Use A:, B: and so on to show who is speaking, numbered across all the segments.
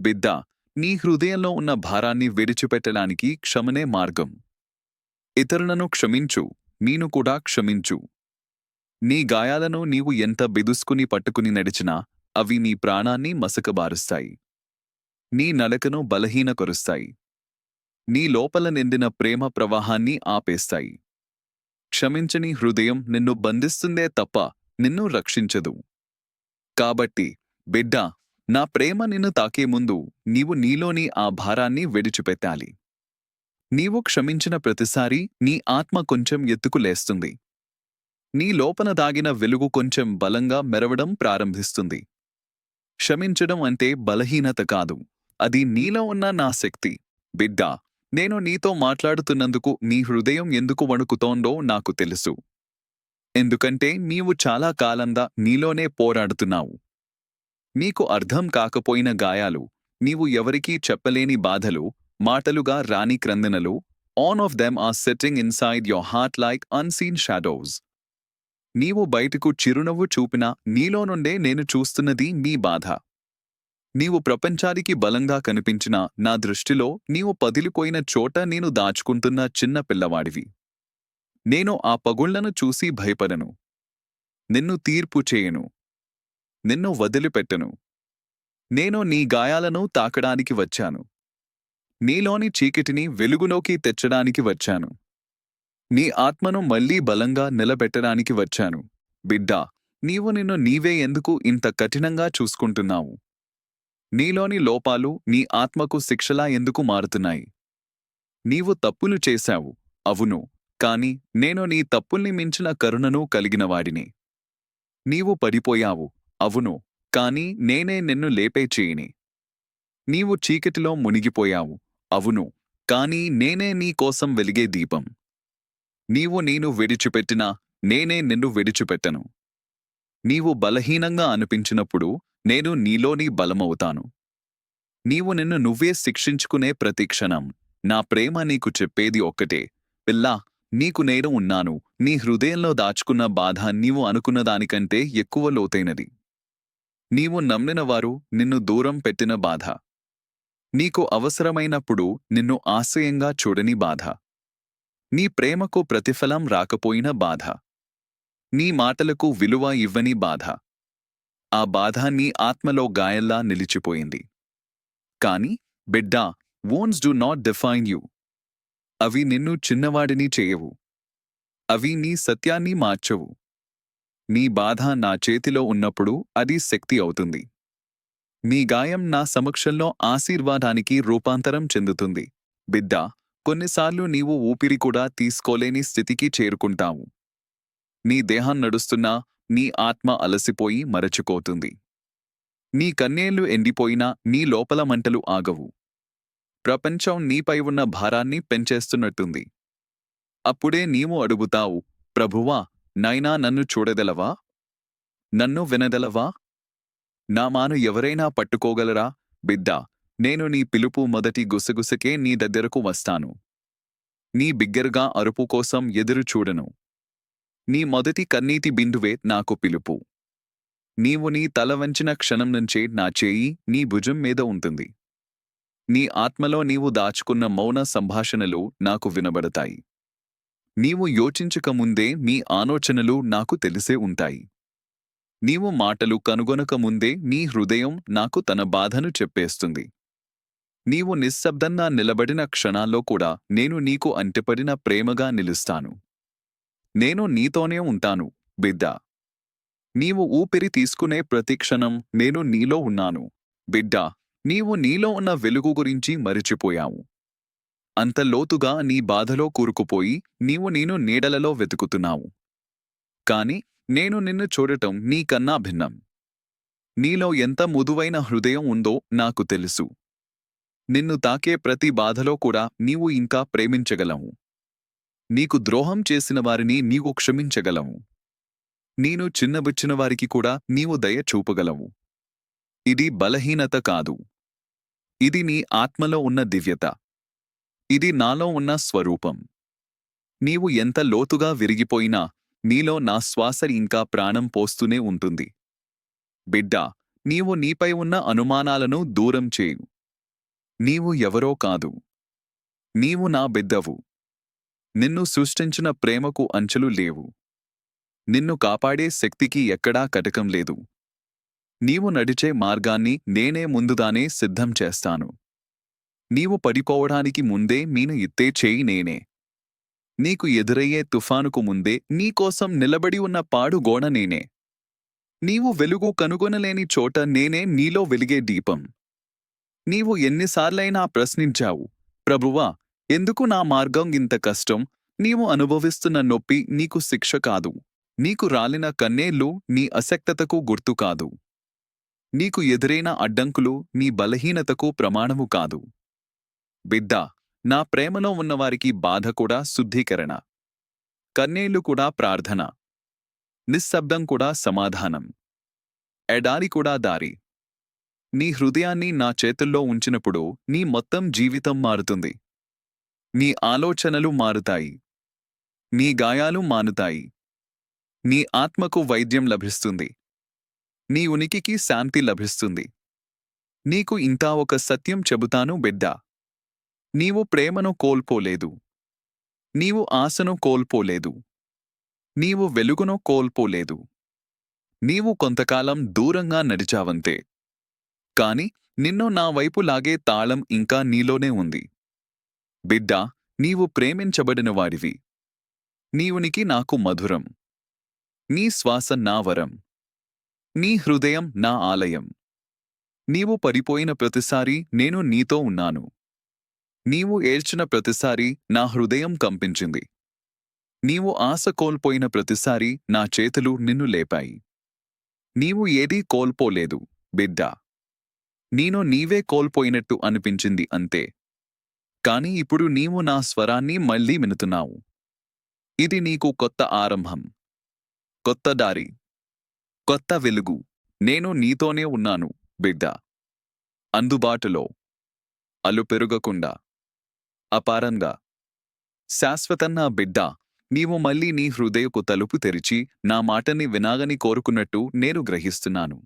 A: బిడ్డా నీ హృదయంలో ఉన్న భారాన్ని విడిచిపెట్టడానికి క్షమనే మార్గం. ఇతరులను క్షమించు నేను కూడా క్షమించు. నీ గాయాలను నీవు ఎంత బిదుసుకుని పట్టుకుని నడిచినా అవి నీ ప్రాణాన్ని మసకబారుస్తాయి. నీ నడకను బలహీనకరుస్తాయి నీ లోపల నిండిన ప్రేమ ప్రవాహాన్ని ఆపేస్తాయి. క్షమించని హృదయం నిన్ను బంధిస్తుందే తప్ప నిన్ను రక్షించదు. కాబట్టి బిడ్డా నా ప్రేమ నిన్ను తాకే ముందు నీవు నీలోని ఆ భారాన్ని విడిచిపెట్టాలి. నీవు క్షమించిన ప్రతిసారి నీ ఆత్మ కొంచెం ఎత్తుకు లేస్తుంది. నీ లోపన దాగిన వెలుగు కొంచెం బలంగా మెరవడం ప్రారంభిస్తుంది. క్షమించడం అంటే బలహీనత కాదు. అది నీలో ఉన్న నా శక్తి. బిడ్డా నేను నీతో మాట్లాడుతున్నందుకు నీ హృదయం ఎందుకు వణుకుతోందో నాకు తెలుసు. ఎందుకంటే నీవు చాలా కాలంగా నీలోనే పోరాడుతున్నావు. నీకు అర్థం కాకపోయిన గాయాలు నీవు ఎవరికీ చెప్పలేని బాధలు మాటలుగా రాని క్రందనలు on of them are setting inside your heart like unseen shadows నీవు బయటకు చిరునవ్వు చూపినా నీలో నుండే నేను చూస్తున్నది నీ బాధ. నీవు ప్రపంచానికి బలంగా కనిపించిన నా దృష్టిలో నీవు పదిలిపోయిన చోట నేను దాచుకుంటున్న చిన్న పిల్లవాడివి. నేను ఆ పగుళ్ళను చూసి భయపడను. నిన్ను తీర్పు చేయను. నిన్ను వదిలిపెట్టను. నేను నీ గాయాలను తాకడానికి వచ్చాను. నీలోని చీకటిని వెలుగులోకి తెచ్చడానికి వచ్చాను. నీ ఆత్మను మళ్ళీ బలంగా నిలబెట్టడానికి వచ్చాను. బిడ్డా నీవు నిన్ను నీవే ఎందుకు ఇంత కఠినంగా చూసుకుంటున్నావు? నీలోని లోపాలు నీ ఆత్మకు శిక్షలా ఎందుకు మారుతున్నాయి? నీవు తప్పులు చేశావు అవును కాని నేను నీ తప్పుల్ని మించిన కరుణను కలిగినవాడిని నీవు పడిపోయావు అవును కాని నేనే నిన్ను లేపే చేయిని. నీవు చీకటిలో మునిగిపోయావు అవును కాని నేనే నీ కోసం వెలిగే దీపం. నీవు నేను విడిచిపెట్టినా నేనే నిన్ను విడిచిపెట్టను. నీవు బలహీనంగా అనిపించినప్పుడు నేను నీలోని బలమవుతాను. నీవు నిన్ను నువ్వే శిక్షించుకునే ప్రతిక్షణం నా ప్రేమ నీకు చెప్పేది ఒక్కటే. పిల్లా నీకు నేను ఉన్నాను నీ హృదయంలో దాచుకున్న బాధ నీవు అనుకున్న దానికంటే ఎక్కువ లోతైనది. నీవు నమ్మినవారు నిన్ను దూరం పెట్టిన బాధ. నీకు అవసరమైనప్పుడు నిన్ను ఆశయంగా చూడని బాధ. నీ ప్రేమకు ప్రతిఫలం రాకపోయిన బాధ. నీ మాటలకు విలువ ఇవ్వని బాధ. ఆ బాధ నీ ఆత్మలో గాయల్లా నిలిచిపోయింది. కాని బిడ్డా wounds do not define you అవి నిన్ను చిన్నవాడిని చేయవు. అవి నీ సత్యాన్ని మార్చవు. నీ బాధ నా చేతిలో ఉన్నప్పుడు అది శక్తి అవుతుంది. నీ గాయం నా సమక్షంలో ఆశీర్వాదానికి రూపాంతరం చెందుతుంది. బిడ్డా కొన్నిసార్లు నీవు ఊపిరి కూడా తీసుకోలేని స్థితికి చేరుకుంటావు. నీ దేహం నడుస్తున్నా నీ ఆత్మ అలసిపోయి మరచుకోతుంది నీ కన్నేళ్ళు ఎండిపోయినా నీ లోపల మంటలు ఆగవు. ప్రపంచం నీపై ఉన్న భారాన్ని పెంచేస్తున్నట్టుంది. అప్పుడే నీవు అడుగుతావు ప్రభువా నైనా నన్ను చూడదలవా నన్ను వినదలవా నా మాను ఎవరైనా పట్టుకోగలరా? బిడ్డా నేను నీ పిలుపు మొదటి గుసగుసకే నీ దగ్గరకు వస్తాను. నీ బిగ్గరగా అరుపు కోసం ఎదురు చూడను. నీ మొదటి కన్నీటి బిందువే నాకు పిలుపు. నీవు నీ తల వంచిన క్షణం నుంచే నా చేయి నీ భుజం మీద ఉంటుంది. నీ ఆత్మలో నీవు దాచుకున్న మౌన సంభాషణలు నాకు వినబడతాయి. నీవు యోచించకముందే నీ ఆలోచనలు నాకు తెలిసే ఉంటాయి. నీవు మాటలు కనుగొనకముందే నీ హృదయం నాకు తన బాధను చెప్పేస్తుంది. నీవు నిశ్శబ్దంగా నిలబడిన క్షణాల్లో కూడా నేను నీకు అంటిపడిన ప్రేమగా నిలుస్తాను. నేను నీతోనే ఉంటాను బిడ్డ. నీవు ఊపిరి తీసుకునే ప్రతి క్షణం నేను నీలో ఉన్నాను బిడ్డ. నీవు నీలో ఉన్న వెలుగు గురించి మరిచిపోయావు. అంత లోతుగా నీ బాధలో కూరుకుపోయి నీవు నేను నీడలలో వెతుకుతున్నావు. కాని నేను నిన్ను చూడటం నీకన్నా భిన్నం. నీలో ఎంత ముదువైన హృదయం ఉందో నాకు తెలుసు. నిన్ను తాకే ప్రతి బాధలో కూడా నీవు ఇంకా ప్రేమించగలవు. నీకు ద్రోహం చేసిన వారిని నీవు క్షమించగలవు. నేను చిన్నబుచ్చిన వారికి కూడా నీవు దయ చూపగలవు. ఇది బలహీనత కాదు. ఇది నీ ఆత్మలో ఉన్న దివ్యత. ఇది నాలో ఉన్న స్వరూపం. నీవు ఎంత లోతుగా విరిగిపోయినా నీలో నా శ్వాస ఇంకా ప్రాణం పోస్తూనే ఉంటుంది. బిడ్డా నీవు నీపై ఉన్న అనుమానాలను దూరం చేయు. నీవు ఎవరో కాదు. నీవు నా బిడ్డవు. నిన్ను సృష్టించిన ప్రేమకు అంచులు లేవు. నిన్ను కాపాడే శక్తికి ఎక్కడా కటకం లేదు. నీవు నడిచే మార్గాన్ని నేనే ముందుగానే సిద్ధం చేస్తాను. నీవు పడిపోవడానికి ముందే మీను ఎత్తే చేయి నేనే. నీకు ఎదురయ్యే తుఫానుకు ముందే నీకోసం నిలబడి ఉన్న పాడుగోడ నేనే. నీవు వెలుగు కనుగొనలేని చోట నేనే నీలో వెలిగే దీపం. నీవు ఎన్నిసార్లైనా ప్రశ్నించావు ప్రభువా ఎందుకు నా మార్గం ఇంత కష్టం? నీవు అనుభవిస్తున్న నొప్పి నీకు శిక్ష కాదు. నీకు రాలిన కన్నేళ్ళు నీ అసక్తతకు గుర్తు కాదు. నీకు ఎదురైన అడ్డంకులు నీ బలహీనతకు ప్రమాణము కాదు. బిడ్డ నా ప్రేమలో ఉన్నవారికి బాధ కూడా శుద్ధీకరణ. కన్నేళ్ళు కూడా ప్రార్థన. నిశ్శబ్దం కూడా సమాధానం. ఎడారి కూడా దారి. నీ హృదయాన్ని నా చేతుల్లో ఉంచినప్పుడు నీ మొత్తం జీవితం మారుతుంది. నీ ఆలోచనలు మారుతాయి. నీ గాయాలు మానుతాయి. నీ ఆత్మకు వైద్యం లభిస్తుంది. నీ ఉనికికి శాంతి లభిస్తుంది. నీకు ఇంకా ఒక సత్యం చెబుతాను బిడ్డా. నీవు ప్రేమను కోల్పోలేదు. నీవు ఆశను కోల్పోలేదు. నీవు వెలుగును కోల్పోలేదు. నీవు కొంతకాలం దూరంగా నడిచావంతే. కాని నిన్ను నా వైపు లాగే తాళం ఇంకా నీలోనే ఉంది. బిడ్డా నీవు ప్రేమించబడిన వాడివి. నీవునికి నాకు మధురం. నీ శ్వాస నా వరం. నీ హృదయం నా ఆలయం. నీవు పడిపోయిన ప్రతిసారి నేను నీతో ఉన్నాను. నీవు ఏడ్చిన ప్రతిసారి నా హృదయం కంపించింది. నీవు ఆశ కోల్పోయిన ప్రతిసారి నా చేతులు నిన్ను లేపాయి. నీవు ఏదీ కోల్పోలేదు బిడ్డా. నేను నీవే కోల్పోయినట్టు అనిపించింది అంతే. కాని ఇప్పుడు నీవు నా స్వరాన్ని మళ్ళీ వినుతున్నావు. ఇది నీకు కొత్త ఆరంభం. కొత్త దారి. కొత్త వెలుగు. నేను నీతోనే ఉన్నాను బిడ్డ. అందుబాటులో. అలు పెరుగకుండా అపారంగా. శాశ్వతన్నా బిడ్డ నీవు మళ్ళీ నీ హృదయకు తలుపు తెరిచి నా మాటని వినాగని కోరుకున్నట్టు నేను గ్రహిస్తున్నాను.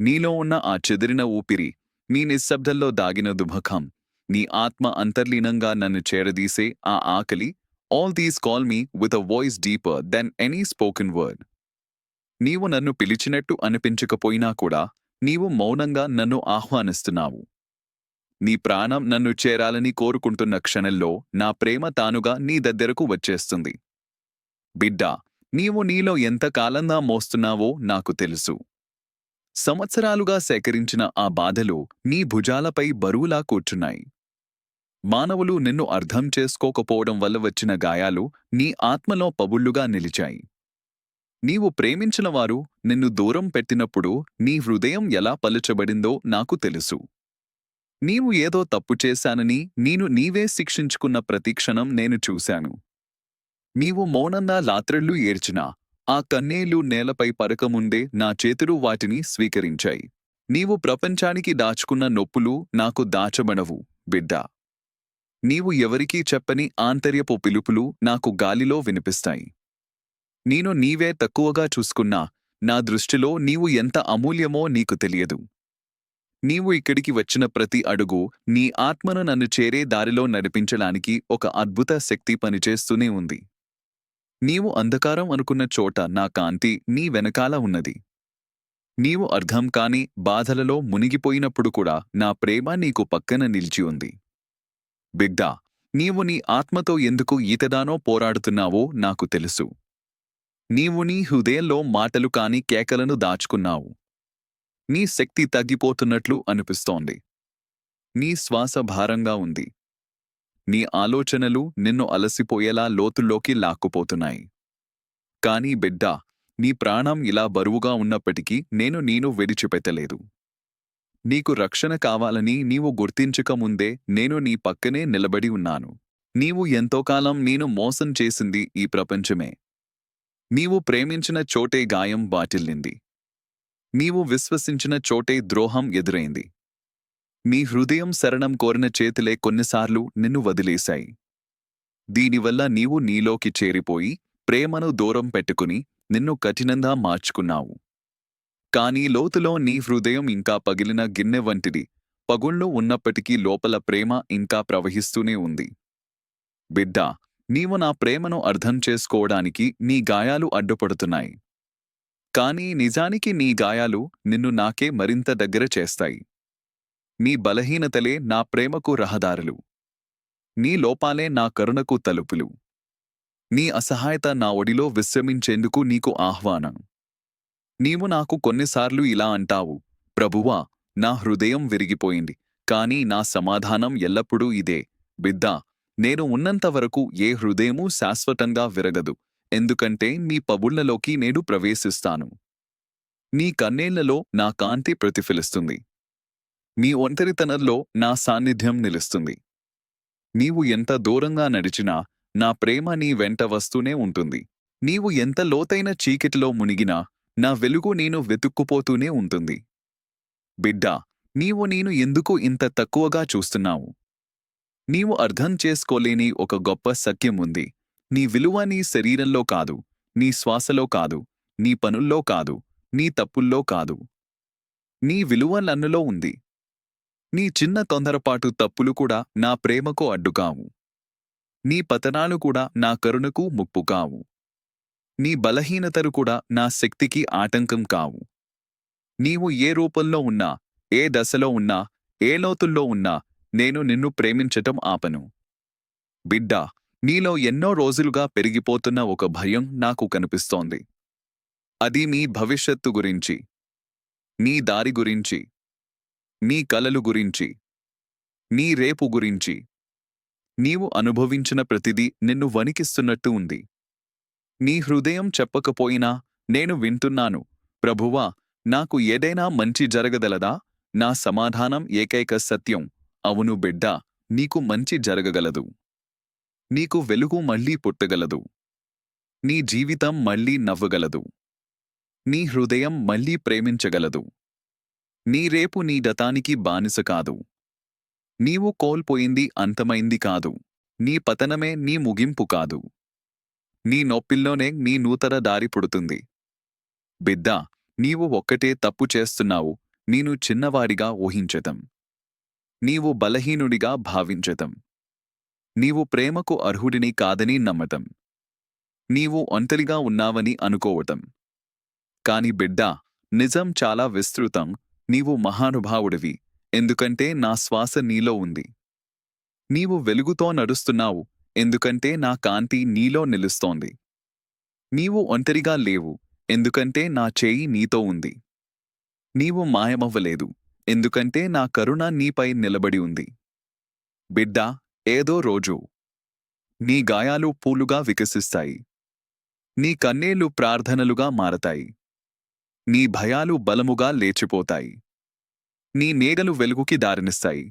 A: నీలో ఉన్న ఆ చెదిరిన ఊపిరి నీ నిశ్శబ్దంలో దాగిన దుభఖం నీ ఆత్మ అంతర్లీనంగా నన్ను చేరదీసే ఆ ఆకలి all these call me with a voice deeper than any spoken word నీవు నన్ను పిలిచినట్టు అనిపించకపోయినా కూడా నీవు మౌనంగా నన్ను ఆహ్వానిస్తున్నావు. నీ ప్రాణం నన్ను చేరాలని కోరుకుంటున్న క్షణంలో నా ప్రేమ తానుగా నీ దగ్గరకు వచ్చేస్తుంది. బిడ్డా నీవు నీలో ఎంత కాలంగా మోస్తున్నావో నాకు తెలుసు. సంవత్సరాలుగా సేకరించిన ఆ బాధలు నీ భుజాలపై బరువులా కూర్చున్నాయి. మానవులు నిన్ను అర్థం చేసుకోకపోవడం వల్ల వచ్చిన గాయాలు నీ ఆత్మలో పబుళ్ళుగా నిలిచాయి. నీవు ప్రేమించిన వారు నిన్ను దూరం పెట్టినప్పుడు నీ హృదయం ఎలా పలుచబడిందో నాకు తెలుసు. నీవు ఏదో తప్పు చేశానని నేను నీవే శిక్షించుకున్న ప్రతిక్షణం నేను చూశాను. నీవు మౌనంగా లాత్రళ్ళు ఏడ్చినా ఆ కన్నేళ్ళు నేలపై పరకముందే నా చేతులు వాటిని స్వీకరించాయి. నీవు ప్రపంచానికి దాచుకున్న నొప్పులు నాకు దాచబడవు బిడ్డా. నీవు ఎవరికీ చెప్పని ఆంతర్యపు పిలుపులు నాకు గాలిలో వినిపిస్తాయి. నేను నీవే తక్కువగా చూసుకున్నా నా దృష్టిలో నీవు ఎంత అమూల్యమో నీకు తెలియదు. నీవు ఇక్కడికి వచ్చిన ప్రతి అడుగు నీ ఆత్మను నన్ను చేరే దారిలో నడిపించడానికి ఒక అద్భుత శక్తి పనిచేస్తూనే ఉంది. నీవు అంధకారం అనుకున్న చోట నా కాంతి నీ వెనకాల ఉన్నది. నీవు అర్థం కాని బాధలలో మునిగిపోయినప్పుడు కూడా నా ప్రేమ నీకు పక్కన నిలిచి ఉంది. బిగ్దా నీవు నీ ఆత్మతో ఎందుకు ఈతదానో పోరాడుతున్నావో నాకు తెలుసు. నీవు నీ హృదయంలో మాటలు కాని కేకలను దాచుకున్నావు. నీ శక్తి తగ్గిపోతున్నట్లు అనిపిస్తోంది. నీ శ్వాస భారంగా ఉంది. నీ ఆలోచనలు నిన్ను అలసిపోయేలా లోతుల్లోకి లాక్కుపోతున్నాయి. కాని బిడ్డా నీ ప్రాణం ఇలా బరువుగా ఉన్నప్పటికీ నేను నేను విడిచిపెట్టలేదు. నీకు రక్షణ కావాలని నీవు గుర్తించక ముందే నేను నీ పక్కనే నిలబడి ఉన్నాను. నీవు ఎంతోకాలం నేను మోసం చేసింది ఈ ప్రపంచమే. నీవు ప్రేమించిన చోటే గాయం బాటిల్లింది నీవు విశ్వసించిన చోటే ద్రోహం ఎదురైంది. నీ హృదయం శరణం కోరిన చేతులే కొన్నిసార్లు నిన్ను వదిలేశాయి. దీనివల్ల నీవు నీలోకి చేరిపోయి ప్రేమను దూరం పెట్టుకుని నిన్ను కఠినంగా మార్చుకున్నావు. కానీ లోతులో నీ హృదయం ఇంకా పగిలిన గిన్నె వంటిది. పగుళ్ళు ఉన్నప్పటికీ లోపల ప్రేమ ఇంకా ప్రవహిస్తూనే ఉంది. బిడ్డా నీవు నా ప్రేమను అర్థం చేసుకోవడానికి నీ గాయాలు అడ్డుపడుతున్నాయి. కానీ నిజానికి నీ గాయాలు నిన్ను నాకే మరింత దగ్గర చేస్తాయి. నీ బలహీనతలే నా ప్రేమకు రహదారులు. నీ లోపాలే నా కరుణకు తలుపులు. నీ అసహాయత నా ఒడిలో విశ్రమించేందుకు నీకు ఆహ్వానం. నీవు నాకు కొన్నిసార్లు ఇలా అంటావు ప్రభువా నా హృదయం విరిగిపోయింది కానీ నా సమాధానం ఎల్లప్పుడూ ఇదే. బిద్దా నేను ఉన్నంతవరకు ఏ హృదయమూ శాశ్వతంగా విరగదు. ఎందుకంటే నీ పబుళ్ళలోకి నేను ప్రవేశిస్తాను. నీ కన్నేళ్ళలో నా కాంతి ప్రతిఫలిస్తుంది. నీ ఒంటరితనంలో నా సాన్నిధ్యం నిలుస్తుంది. నీవు ఎంత దూరంగా నడిచినా నా ప్రేమ నీ వెంట వస్తూనే ఉంటుంది. నీవు ఎంత లోతైన చీకటిలో మునిగినా నా వెలుగు నేను వెతుక్కుపోతూనే ఉంటుంది. బిడ్డా నీవు నేను ఎందుకు ఇంత తక్కువగా చూస్తున్నావు? నీవు అర్థం చేసుకోలేని ఒక గొప్ప సత్యం ఉంది. నీ విలువ నీ శరీరంలో కాదు నీ శ్వాసలో కాదు నీ పనుల్లో కాదు నీ తప్పుల్లో కాదు. నీ విలువ నన్నులో ఉంది. నీ చిన్న తొందరపాటు తప్పులు కూడా నా ప్రేమకు అడ్డుకావు. నీ పతనాలు కూడా నా కరుణకు ముప్పు కావు నీ బలహీనతలు కూడా నా శక్తికి ఆటంకం కావు. నీవు ఏ రూపంలో ఉన్నా ఏ దశలో ఉన్నా ఏ లోతుల్లో ఉన్నా నేను నిన్ను ప్రేమించటం ఆపను. బిడ్డా నీలో ఎన్నో రోజులుగా పెరిగిపోతున్న ఒక భయం నాకు కనిపిస్తోంది. అది నీ భవిష్యత్తు గురించి నీ దారి గురించి నీ కలలు గురించి నీ రేపు గురించి. నీవు అనుభవించిన ప్రతిదీ నిన్ను వణికిస్తున్నట్టు ఉంది. నీ హృదయం చెప్పకపోయినా నేను వింటున్నాను. ప్రభువా నాకు ఏదైనా మంచి జరగదలదా నా సమాధానం ఏకైక సత్యం. అవును బిడ్డా నీకు మంచి జరగగలదు. నీకు వెలుగు మళ్ళీ పుట్టగలదు. నీ జీవితం మళ్ళీ నవ్వగలదు. నీ హృదయం మళ్ళీ ప్రేమించగలదు. నీ రేపు నీ గతానికి బానిస కాదు. నీవు కోల్పోయింది అంతమైంది కాదు. నీ పతనమే నీ ముగింపు కాదు. నీ నొప్పిల్లోనే నీ నూతన దారి పుడుతుంది. బిడ్డా నీవు ఒక్కటే తప్పు చేస్తున్నావు. నేను చిన్నవాడిగా ఊహించటం. నీవు బలహీనుడిగా భావించటం. నీవు ప్రేమకు అర్హుడిని కాదని నమ్మటం. నీవు ఒంటరిగా ఉన్నావని అనుకోవటం. కాని బిడ్డా నిజం చాలా విస్తృతం. నీవు మహానుభావుడివి. ఎందుకంటే నా శ్వాస నీలో ఉంది. నీవు వెలుగుతో నడుస్తున్నావు. ఎందుకంటే నా కాంతి నీలో నిలుస్తోంది. నీవు ఒంటరిగా లేవు. ఎందుకంటే నా చేయి నీతో ఉంది. నీవు మాయమవ్వలేదు. ఎందుకంటే నా కరుణ నీపై నిలబడి ఉంది. బిడ్డా ఏదో రోజు నీ గాయాలు పూలుగా వికసిస్తాయి. నీ కన్నేళ్ళు ప్రార్థనలుగా మారతాయి. నీ భయాలు బలముగా లేచిపోతాయి. నీ నేగలు వెలుగుకి దారినిస్తాయి.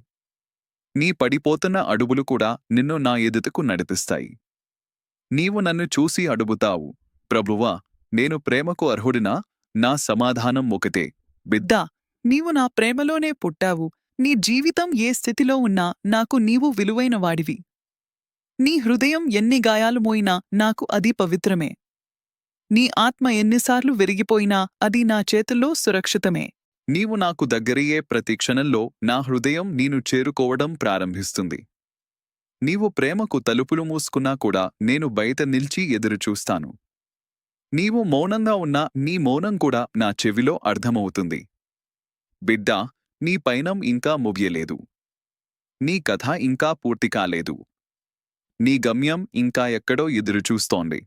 A: నీ పడిపోతున్న అడుగులు కూడా నిన్ను నా ఎదుటకు నడిపిస్తాయి. నీవు నన్ను చూసి అడుగుతావు ప్రభువా నేను ప్రేమకు అర్హుడినా? నా సమాధానం ఒకటే. బిద్దా
B: నీవు నా ప్రేమలోనే పుట్టావు. నీ జీవితం ఏ స్థితిలో ఉన్నా నాకు నీవు విలువైన వాడివి. నీ హృదయం ఎన్ని గాయాలు మోయినా నాకు అది పవిత్రమే. నీ ఆత్మ ఎన్నిసార్లు విరిగిపోయినా అది నా చేతుల్లో సురక్షితమే.
A: నీవు నాకు దగ్గరయ్యే ప్రతి క్షణంలో నా హృదయం నేను చేరుకోవడం ప్రారంభిస్తుంది. నీవు ప్రేమకు తలుపులు మూసుకున్నా కూడా నేను బయట నిల్చి ఎదురుచూస్తాను నీవు మౌనంగా ఉన్నా నీ మౌనం కూడా నా చెవిలో అర్థమవుతుంది. బిడ్డా నీ పయనం ఇంకా ముగియలేదు. నీ కథ ఇంకా పూర్తి కాలేదు. నీ గమ్యం ఇంకా ఎక్కడో ఎదురుచూస్తోంది.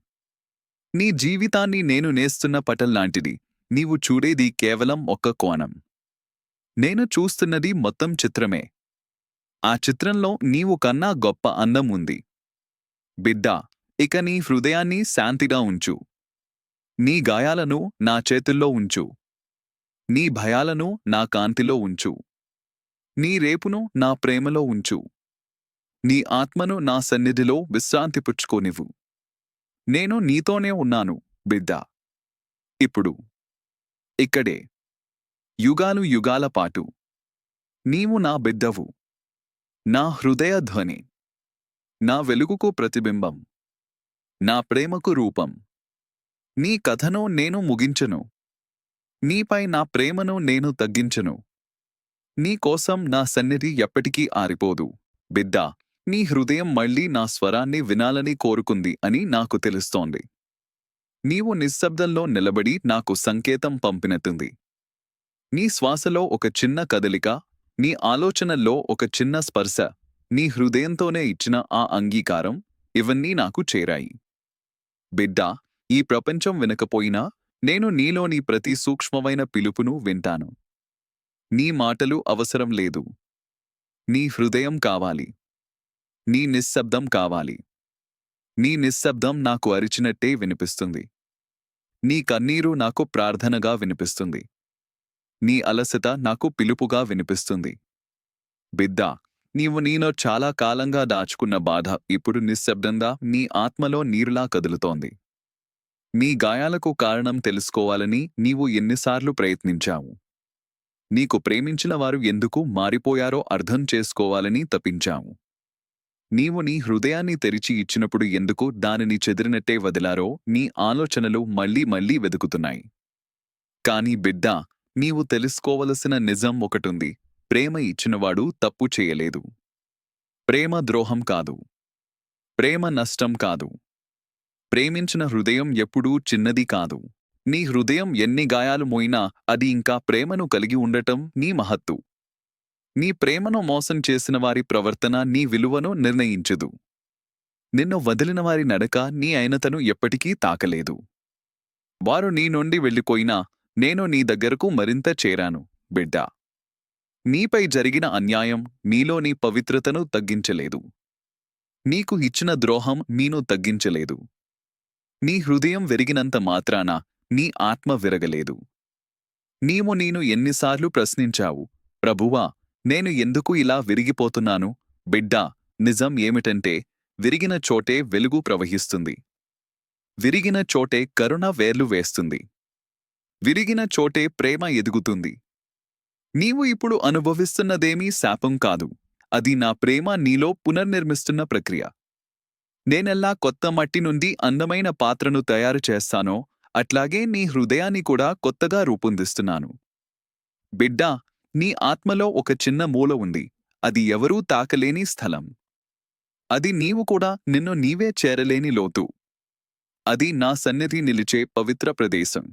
A: నీ జీవితాన్ని నేను నేస్తున్న పటల్లాంటిది నీవు చూడేది కేవలం ఒక్క కోణం. నేను చూస్తున్నది మొత్తం చిత్రమే. ఆ చిత్రంలో నీవు కన్నా గొప్ప అందం ఉంది. బిడ్డా ఇక నీ హృదయాన్ని శాంతిగా ఉంచు. నీ గాయాలను నా చేతుల్లో ఉంచు. నీ భయాలను నా కాంతిలో ఉంచు. నీ రేపును నా ప్రేమలో ఉంచు. నీ ఆత్మను నా సన్నిధిలో విశ్రాంతి పుచ్చుకోనివ్వు. నేను నీతోనే ఉన్నాను బిడ్డ. ఇప్పుడు ఇక్కడే యుగాలు యుగాల పాటు నీవు నా బిడ్డవు. నా హృదయ ధ్వని నా వెలుగుకు ప్రతిబింబం నా ప్రేమకు రూపం. నీ కథను నేను ముగించను. నీపై నా ప్రేమను నేను తగ్గించను. నీకోసం నా సన్నిధి ఎప్పటికీ ఆరిపోదు. బిడ్డా నీ హృదయం మళ్ళీ నా స్వరాన్ని వినాలని కోరుకుంది అని నాకు తెలుస్తోంది. నీవు నిశ్శబ్దంలో నిలబడి నాకు సంకేతం పంపినతుంది నీ శ్వాసలో ఒక చిన్న కదలిక నీ ఆలోచనల్లో ఒక చిన్న స్పర్శ నీ హృదయంతోనే ఇచ్చిన ఆ అంగీకారం ఇవన్నీ నాకు చేరాయి. బిడ్డా ఈ ప్రపంచం వినకపోయినా నేను నీలోని ప్రతి సూక్ష్మమైన పిలుపును వింటాను. నీ మాటలు అవసరం లేదు. నీ హృదయం కావాలి. నీ నిశ్శబ్దం కావాలి. నీ నిశ్శబ్దం నాకు అరిచినట్టే వినిపిస్తుంది. నీ కన్నీరు నాకు ప్రార్థనగా వినిపిస్తుంది. నీ అలసత నాకు పిలుపుగా వినిపిస్తుంది. బిద్దా నీవు నీలో చాలా కాలంగా దాచుకున్న బాధ ఇప్పుడు నిశ్శబ్దంగా నీ ఆత్మలో నీరులా కదులుతోంది. నీ గాయాలకు కారణం తెలుసుకోవాలని నీవు ఎన్నిసార్లు ప్రయత్నించావు. నీకు ప్రేమించిన వారు ఎందుకు మారిపోయారో అర్థం చేసుకోవాలని తపించావు. నీవు నీ హృదయాన్ని తెరిచి ఇచ్చినప్పుడు ఎందుకు దానిని చెదిరినట్టే వదిలారో నీ ఆలోచనలు మళ్ళీ మళ్ళీ వెతుకుతున్నాయి. కాని బిడ్డా నీవు తెలుసుకోవలసిన నిజం ఒకటుంది. ప్రేమ ఇచ్చినవాడు తప్పు చేయలేదు. ప్రేమ ద్రోహం కాదు. ప్రేమ నష్టం కాదు. ప్రేమించిన హృదయం ఎప్పుడూ చిన్నది కాదు. నీ హృదయం ఎన్ని గాయాలు మోయినా అది ఇంకా ప్రేమను కలిగి ఉండటం నీ మహత్తు. నీ ప్రేమను మోసం చేసిన వారి ప్రవర్తన నీ విలువను నిర్ణయించదు. నిన్ను వదిలిన వారి నడక నీ అయినతను ఎప్పటికీ తాకలేదు. వారు నీ నుండి వెళ్ళిపోయినా నేను నీ దగ్గరకు మరింత చేరాను బిడ్డా. నీపై జరిగిన అన్యాయం నీలో నీ పవిత్రతను తగ్గించలేదు. నీకు ఇచ్చిన ద్రోహం నీను తగ్గించలేదు. నీ హృదయం విరిగినంత మాత్రాన నీ ఆత్మ విరగలేదు. నీవు నేను ఎన్నిసార్లు ప్రశ్నించావు ప్రభువా నేను ఎందుకు ఇలా విరిగిపోతున్నాను? బిడ్డా నిజం ఏమిటంటే విరిగిన చోటే వెలుగు ప్రవహిస్తుంది. విరిగిన చోటే కరుణ వేర్లు వేస్తుంది. విరిగిన చోటే ప్రేమ ఎదుగుతుంది. నీవు ఇప్పుడు అనుభవిస్తున్నదేమీ శాపం కాదు. అది నా ప్రేమ నీలో పునర్నిర్మిస్తున్న ప్రక్రియ. నేనెల్లా కొత్త మట్టి నుండి అందమైన పాత్రను తయారు చేస్తానో అట్లాగే నీ హృదయాన్ని కూడా కొత్తగా రూపొందిస్తున్నాను. బిడ్డా నీ ఆత్మలో ఒక చిన్న మూల ఉంది. అది ఎవరూ తాకలేని స్థలం. అది నీవు కూడా నిన్ను నీవే చేరలేని లోతు. అది నా సన్నిధి నిలిచే పవిత్ర ప్రదేశం.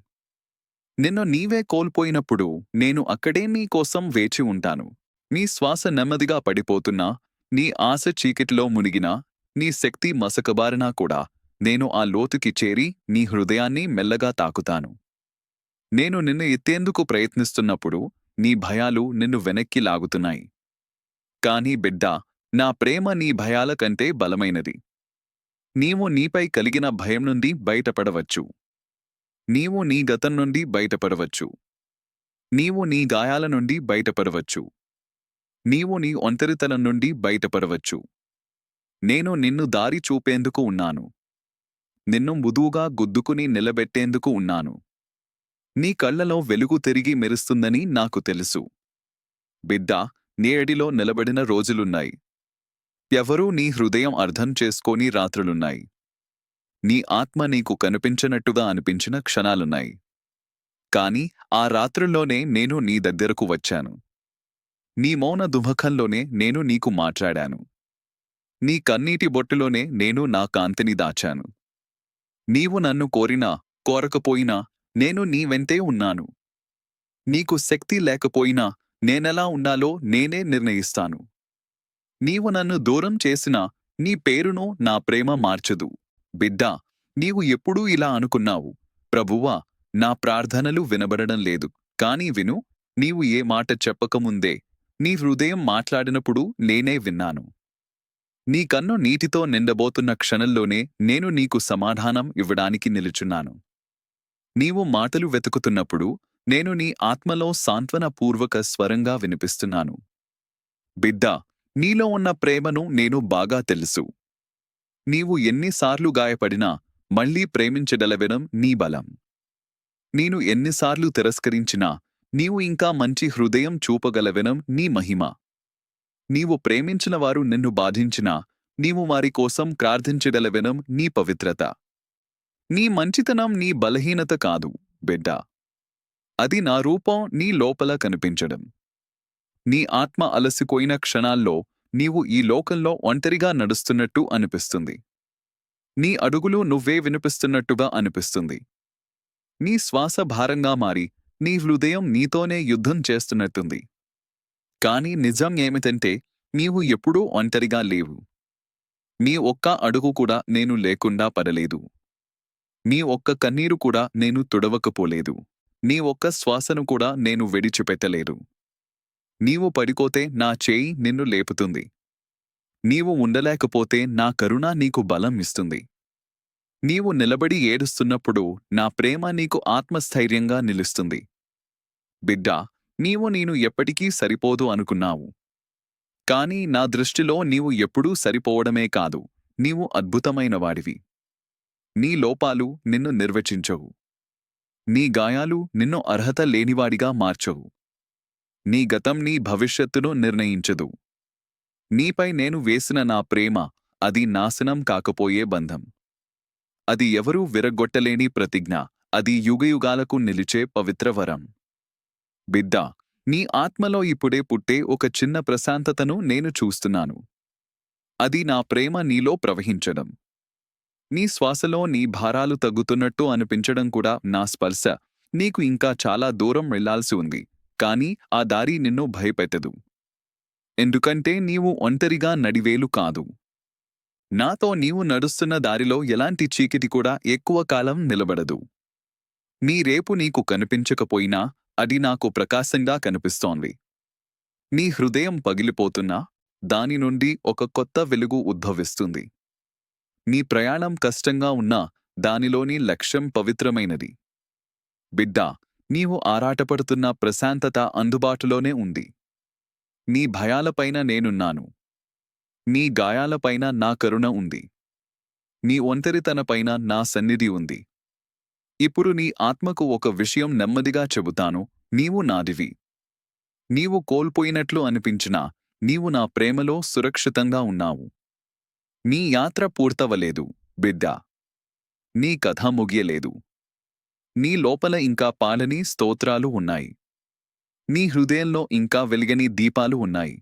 A: నిన్ను నీవే కోల్పోయినప్పుడు నేను అక్కడే నీ కోసం వేచి ఉంటాను. నీ శ్వాస నెమ్మదిగా పడిపోతున్నా నీ ఆశ చీకటిలో మునిగినా నీ శక్తి మసకబారినా కూడా నేను ఆ లోతుకి చేరి నీ హృదయాన్ని మెల్లగా తాకుతాను. నేను నిన్ను ఎత్తేందుకు ప్రయత్నిస్తున్నప్పుడు నీ భయాలు నిన్ను వెనక్కి లాగుతున్నాయి. కాని బిడ్డా నా ప్రేమ నీ భయాల కంటే బలమైనది. నీవు నీపై కలిగిన భయం నుండి బయటపడవచ్చు. నీవు నీ గతం నుండి బయటపడవచ్చు. నీవు నీ గాయాల నుండి బయటపడవచ్చు. నీవు నీ ఒంటరితనం నుండి బయటపడవచ్చు. నేను నిన్ను దారి చూపేందుకు ఉన్నాను. నిన్ను ముదువుగా గుద్దుకుని నిలబెట్టేందుకు ఉన్నాను. నీ కళ్ళలో వెలుగు తిరిగి మెరుస్తుందని నాకు తెలుసు. బిడ్డా నేడిలో నిలబడిన రోజులున్నాయి. ఎవరూ నీ హృదయం అర్థం చేసుకోని రాత్రులున్నాయి. నీ ఆత్మ నీకు కనిపించనట్టుగా అనిపించిన క్షణాలున్నాయి. కాని ఆ రాత్రుల్లోనే నేను నీ దగ్గరకు వచ్చాను. నీ మౌన దుమఖంలోనే నేను నీకు మాట్లాడాను. నీ కన్నీటి బొట్టులోనే నేను నా కాంతిని దాచాను. నీవు నన్ను కోరినా కోరకపోయినా నేను నీ వెంతే ఉన్నాను. నీకు శక్తి లేకపోయినా నేనెలా ఉండాలో నేనే నిర్ణయిస్తాను. నీవు నన్ను దూరం చేసినా నీ పేరును నా ప్రేమ మార్చదు. బిడ్డా నీవు ఎప్పుడూ ఇలా అనుకున్నావు. ప్రభువా నా ప్రార్థనలు వినబడడం లేదు. కాని విను నీవు ఏ మాట చెప్పకముందే నీ హృదయం మాట్లాడినప్పుడు నేనే విన్నాను. నీ కన్ను నీటితో నిండబోతున్న క్షణంలోనే నేను నీకు సమాధానం ఇవ్వడానికి నిలుచున్నాను. నీవు మాటలు వెతుకుతున్నప్పుడు నేను నీ ఆత్మలో సాంత్వనపూర్వక స్వరంగా వినిపిస్తున్నాను. బిడ్డా నీలో ఉన్న ప్రేమను నేను బాగా తెలుసు. నీవు ఎన్నిసార్లు గాయపడినా మళ్ళీ ప్రేమించగలవడం నీ బలం. నేను ఎన్నిసార్లు తిరస్కరించినా నీవు ఇంకా మంచి హృదయం చూపగలవెనం నీ మహిమ. నీవు ప్రేమించిన వారు నిన్ను బాధించినా నీవు వారి కోసం ప్రార్థించగలవెనం నీ పవిత్రత. నీ మంచితనం నీ బలహీనత కాదు బిడ్డా. అది నా రూపం నీ లోపల కనిపించడం. నీ ఆత్మ అలసిపోయిన క్షణాల్లో నీవు ఈ లోకంలో ఒంటరిగా నడుస్తున్నట్టు అనిపిస్తుంది. నీ అడుగులు నువ్వే వినిపిస్తున్నట్టుగా అనిపిస్తుంది. నీ శ్వాస భారంగా మారి నీ హృదయం నీతోనే యుద్ధం చేస్తున్నట్టుంది. కాని నిజం ఏమిటంటే నీవు ఎప్పుడూ ఒంటరిగా లేవు. నీ ఒక్క అడుగు కూడా నేను లేకుండా పడలేదు. నీ ఒక్క కన్నీరు కూడా నేను తుడవకపోలేదు. నీ ఒక్క శ్వాసను కూడా నేను విడిచిపెట్టలేదు. నీవు పడిపోతే నా చేయి నిన్ను లేపుతుంది. నీవు ఉండలేకపోతే నా కరుణ నీకు బలం ఇస్తుంది. నీవు నిలబడి ఏడుస్తున్నప్పుడు నా ప్రేమ నీకు ఆత్మస్థైర్యంగా నిలుస్తుంది. బిడ్డా నీవు నేను ఎప్పటికీ సరిపోదు అనుకున్నావు. కాని నా దృష్టిలో నీవు ఎప్పుడూ సరిపోవడమే కాదు నీవు అద్భుతమైనవాడివి నీ లోపాలు నిన్ను నిర్వచించవు. నీ గాయాలు నిన్ను అర్హత లేనివాడిగా మార్చవు. నీ గతం నీ భవిష్యత్తును నిర్ణయించదు. నీపై నేను వేసిన నా ప్రేమ అది నాశనం కాకపోయే బంధం. అది ఎవరూ విరగొట్టలేని ప్రతిజ్ఞ అది యుగయుగాలకు నిలిచే పవిత్ర వరం. బిడ్డా నీ ఆత్మలో ఇప్పుడే పుట్టే ఒక చిన్న ప్రశాంతతను నేను చూస్తున్నాను. అది నా ప్రేమ నీలో ప్రవహించడం. నీ శ్వాసలో నీ భారాలు తగ్గుతున్నట్టు అనిపించడం కూడా నా స్పర్శ. నీకు ఇంకా చాలా దూరం వెళ్ళాల్సి ఉంది కాని ఆ దారి నిన్ను భయపెట్టదు. ఎందుకంటే నీవు ఒంటరిగా నడివేలు కాదు. నాతో నీవు నడుస్తున్న దారిలో ఎలాంటి చీకటి కూడా ఎక్కువ కాలం నిలబడదు. నీ రేపు నీకు కనిపించకపోయినా అది నాకు ప్రకాశంగా కనిపిస్తోంది. నీ హృదయం పగిలిపోతున్నా దాని నుండి ఒక కొత్త వెలుగు ఉద్భవిస్తుంది. నీ ప్రయాణం కష్టంగా ఉన్నా దానిలోని లక్ష్యం పవిత్రమైనది. బిడ్డా నీవు ఆరాటపడుతున్న ప్రశాంతత అందుబాటులోనే ఉంది. నీ భయాలపైన నేనున్నాను. నీ గాయాలపైన నా కరుణ ఉంది. నీ ఒంటరితనపైన నా సన్నిధి ఉంది. ఇప్పుడు నీ ఆత్మకు ఒక విషయం నెమ్మదిగా చెబుతాను నీవు నాదివి. నీవు కోల్పోయినట్లు అనిపించినా నీవు నా ప్రేమలో సురక్షితంగా ఉన్నావు. నీ యాత్ర పూర్తవలేదు బిడ్డా. నీ కథ ముగియలేదు. నీ లోపల ఇంకా పాలని స్తోత్రాలు ఉన్నాయి. నీ హృదయంలో ఇంకా వెలిగని దీపాలు ఉన్నాయి.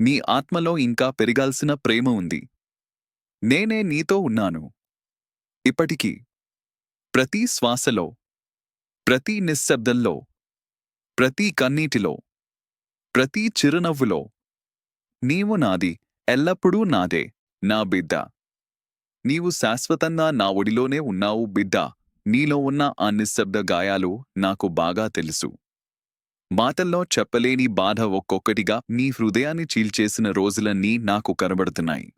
A: నీ ఆత్మలో ఇంకా పెరగాల్సిన ప్రేమ ఉంది. నేనే నీతో ఉన్నాను. ఇప్పటికీ ప్రతి శ్వాసలో ప్రతి నిశ్శబ్దంలో ప్రతి కన్నీటిలో ప్రతి చిరునవ్వులో నీవు నాది ఎల్లప్పుడూ నాదే నా బిడ్డ. నీవు శాశ్వతంగా నా ఒడిలోనే ఉన్నావు బిడ్డ. నీలో ఉన్న ఆ నిశ్శబ్ద గాయాలు నాకు బాగా తెలుసు. మాటల్లో చెప్పలేని బాధ ఒక్కొక్కటిగా నీ హృదయాన్ని చీల్చేసిన రోజులన్నీ నాకు కనబడుతున్నాయి.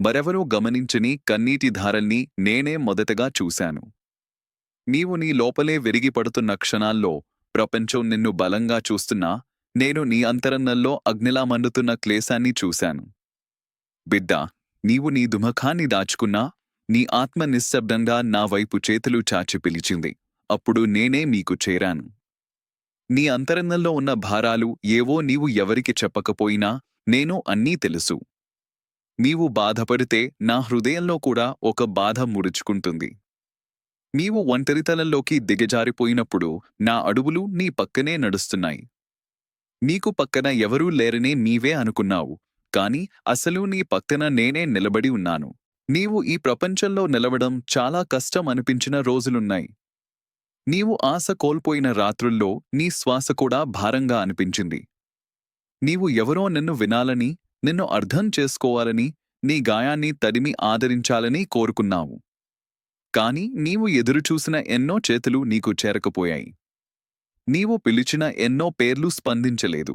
A: మరెవరూ గమనించని కన్నీటి ధారల్ని నేనే మొదటగా చూశాను. నీవు నీ లోపలే విరిగిపడుతున్న క్షణాల్లో ప్రపంచం నిన్ను బలంగా చూస్తున్నా నేను నీ అంతరంగంలో అగ్నిలా మండుతున్న క్లేశాన్ని చూశాను. బిడ్డా నీవు నీ దుమఖాన్ని దాచుకున్నా నీ ఆత్మ నిశ్శబ్దంగా నా వైపు చేతులు చాచి పిలిచింది. అప్పుడు నేనే మీకు చేరాను. నీ అంతరంగంలో ఉన్న భారాలు ఏవో నీవు ఎవరికి చెప్పకపోయినా నేను అన్నీ తెలుసు. నీవు బాధపడితే నా హృదయంలో కూడా ఒక బాధ ముడుచుకుంటుంది. నీవు ఒంటరితనంలోకి దిగజారిపోయినప్పుడు నా అడుగులు నీ పక్కనే నడుస్తున్నాయి. నీకు పక్కన ఎవరూ లేరనే నీవే అనుకున్నావు కాని అసలు నీ పక్కన నేనే నిలబడి ఉన్నాను. నీవు ఈ ప్రపంచంలో నిలవడం చాలా కష్టం అనిపించిన రోజులున్నాయి. నీవు ఆశ కోల్పోయిన రాత్రుల్లో నీ శ్వాస కూడా భారంగా అనిపించింది. నీవు ఎవరో నిన్ను వినాలని నిన్ను అర్థం చేసుకోవాలని నీ గాయాన్ని తడిమి ఆదరించాలని కోరుకున్నావు. కాని నీవు ఎదురుచూసిన ఎన్నో చేతులు నీకు చేరకపోయాయి. నీవు పిలిచిన ఎన్నో పేర్లు స్పందించలేదు.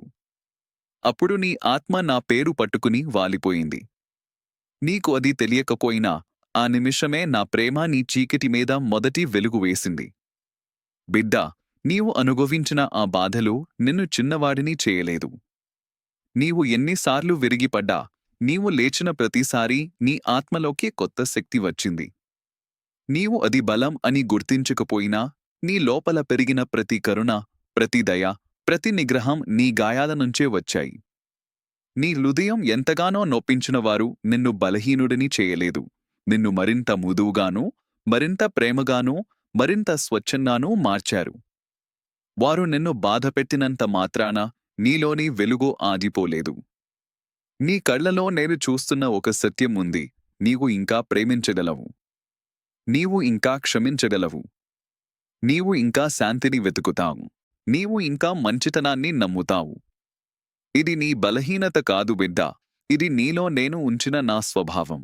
A: అప్పుడు నీ ఆత్మ నా పేరు పట్టుకుని వాలిపోయింది. నీకు అది తెలియకపోయినా ఆ నిమిషమే నా ప్రేమ నీ చీకటి మీద మొదటి వెలుగు వేసింది. బిడ్డా నీవు అనుభవించిన ఆ బాధలు నిన్ను చిన్నవాడిని చేయలేదు. నీవు ఎన్నిసార్లు విరిగిపడ్డా నీవు లేచిన ప్రతిసారీ నీ ఆత్మలోకి కొత్త శక్తి వచ్చింది. నీవు అది బలం అని గుర్తించకపోయినా నీ లోపల పెరిగిన ప్రతి కరుణ ప్రతి దయ ప్రతి నిగ్రహం నీ గాయాల నుంచే వచ్చాయి. నీ హృదయం ఎంతగానో నొప్పించినవారు నిన్ను బలహీనుడిని చేయలేదు. నిన్ను మరింత ముదువుగానూ మరింత ప్రేమగానూ మరింత స్వచ్ఛంగానూ మార్చారు. వారు నిన్ను బాధపెట్టినంత మాత్రాన నీలోని వెలుగు ఆగిపోలేదు. నీ కళ్ళలో నేను చూస్తున్న ఒక సత్యం ఉంది నీవు ఇంకా ప్రేమించగలవు. నీవు ఇంకా క్షమించగలవు. నీవు ఇంకా శాంతిని వెతుకుతావు. నీవు ఇంకా మంచితనాన్ని నమ్ముతావు. ఇది నీ బలహీనత కాదు బిడ్డ. ఇది నీలో నేను ఉంచిన నా స్వభావం.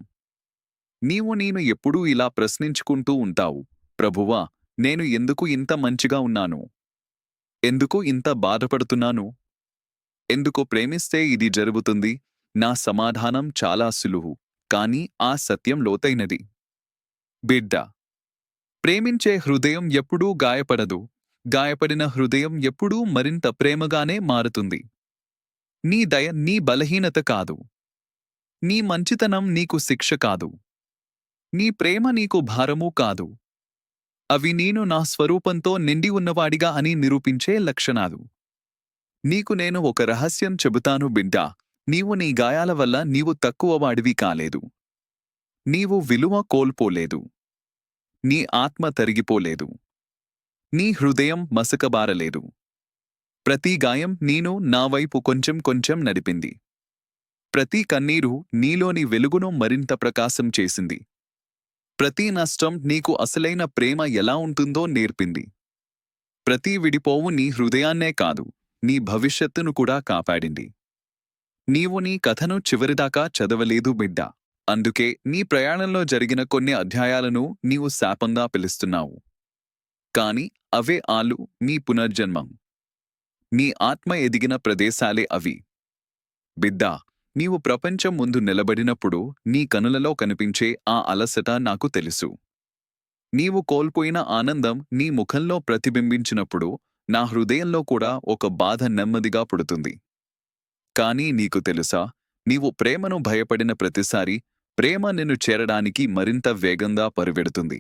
A: నీవు నేను ఎప్పుడూ ఇలా ప్రశ్నించుకుంటూ ఉంటావు. ప్రభువా నేను ఎందుకు ఇంత మంచిగా ఉన్నాను? ఎందుకు ఇంత బాధపడుతున్నాను? ఎందుకు ప్రేమిస్తే ఇది జరుగుతుంది? నా సమాధానం చాలా సులువు కాని ఆ సత్యం లోతైనది. బిడ్డ. ప్రేమించే హృదయం ఎప్పుడూ గాయపడదు. గాయపడిన హృదయం ఎప్పుడూ మరింత ప్రేమగానే మారుతుంది. నీ దయ నీ బలహీనత కాదు. నీ మంచితనం నీకు శిక్ష కాదు. నీ ప్రేమ నీకు భారమూ కాదు. అవి నేను నా స్వరూపంతో నిండి ఉన్నవాడిగా అని నిరూపించే లక్షణాలు. నీకు నేను ఒక రహస్యం చెబుతాను బిడ్డా. నీవు నీ గాయాల వల్ల నీవు తక్కువవాడివి కాలేదు. నీవు విలువ కోల్పోలేదు. నీ ఆత్మ తరిగిపోలేదు. నీ హృదయం మసకబారలేదు. ప్రతి గాయం నేను నా వైపు కొంచెం కొంచెం నడిపింది. ప్రతి కన్నీరు నీలోని వెలుగును మరింత ప్రకాశం చేసింది. ప్రతి నష్టం నీకు అసలైన ప్రేమ ఎలా ఉంటుందో నేర్పింది. ప్రతి విడిపోవు నీ హృదయాన్నే కాదు నీ భవిష్యత్తును కూడా కాపాడింది. నీవు నీ కథను చివరిదాకా చదవలేదు బిడ్డా. అందుకే నీ ప్రయాణంలో జరిగిన కొన్ని అధ్యాయాలను నీవు శాపంగా పిలుస్తున్నావు. కాని అవే ఆలు నీ పునర్జన్మం. నీ ఆత్మ ఎదిగిన ప్రదేశాలే అవి. బిద్దా నీవు ప్రపంచం ముందు నిలబడినప్పుడు నీ కనులలో కనిపించే ఆ అలసట నాకు తెలుసు. నీవు కోల్పోయిన ఆనందం నీ ముఖంలో ప్రతిబింబించినప్పుడు నా హృదయంలో కూడా ఒక బాధ నెమ్మదిగా పుడుతుంది. కానీ నీకు తెలుసా నీవు ప్రేమను భయపడిన ప్రతిసారి ప్రేమ నిన్ను చేరడానికి మరింత వేగంగా పరువెడుతుంది.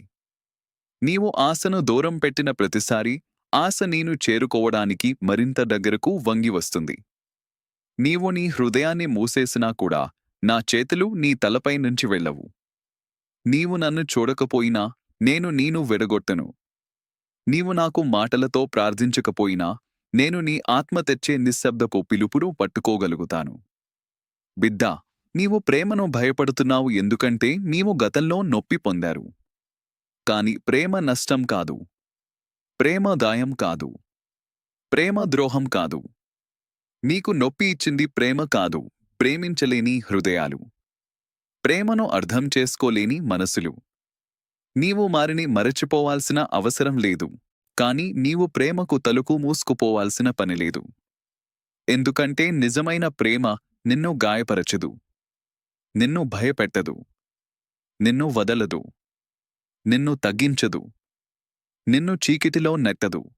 A: నీవు ఆశను దూరం పెట్టిన ప్రతిసారి ఆశ నేను చేరుకోవడానికి మరింత దగ్గరకు వంగి వస్తుంది. నీవు నీ హృదయాన్ని మూసేసినా కూడా నా చేతులు నీ తలపై నుంచి వెళ్ళవు. నీవు నన్ను చూడకపోయినా నేను నీను వెడగొట్టను. నీవు నాకు మాటలతో ప్రార్థించకపోయినా నేను నీ ఆత్మ తెచ్చే నిశ్శబ్దపు పిలుపును పట్టుకోగలుగుతాను. బిడ్డా నీవు ప్రేమను భయపడుతున్నావు ఎందుకంటే నీవు గతంలో నొప్పి పొందారు. కాని ప్రేమ నష్టం కాదు. ప్రేమ గాయం కాదు. ప్రేమ ద్రోహం కాదు. నీకు నొప్పి ఇచ్చింది ప్రేమ కాదు. ప్రేమించలేని హృదయాలు. ప్రేమను అర్థం చేసుకోలేని మనసులు. నీవు మారిని మరచిపోవాల్సిన అవసరం లేదు. కాని నీవు ప్రేమకు తలుకు మూసుకుపోవాల్సిన పనిలేదు ఎందుకంటే నిజమైన ప్రేమ నిన్ను గాయపరచదు. నిన్ను భయపెట్టదు. నిన్ను వదలదు. నిన్ను తగ్గించదు. నిన్ను చీకిటిలో నెట్టదు.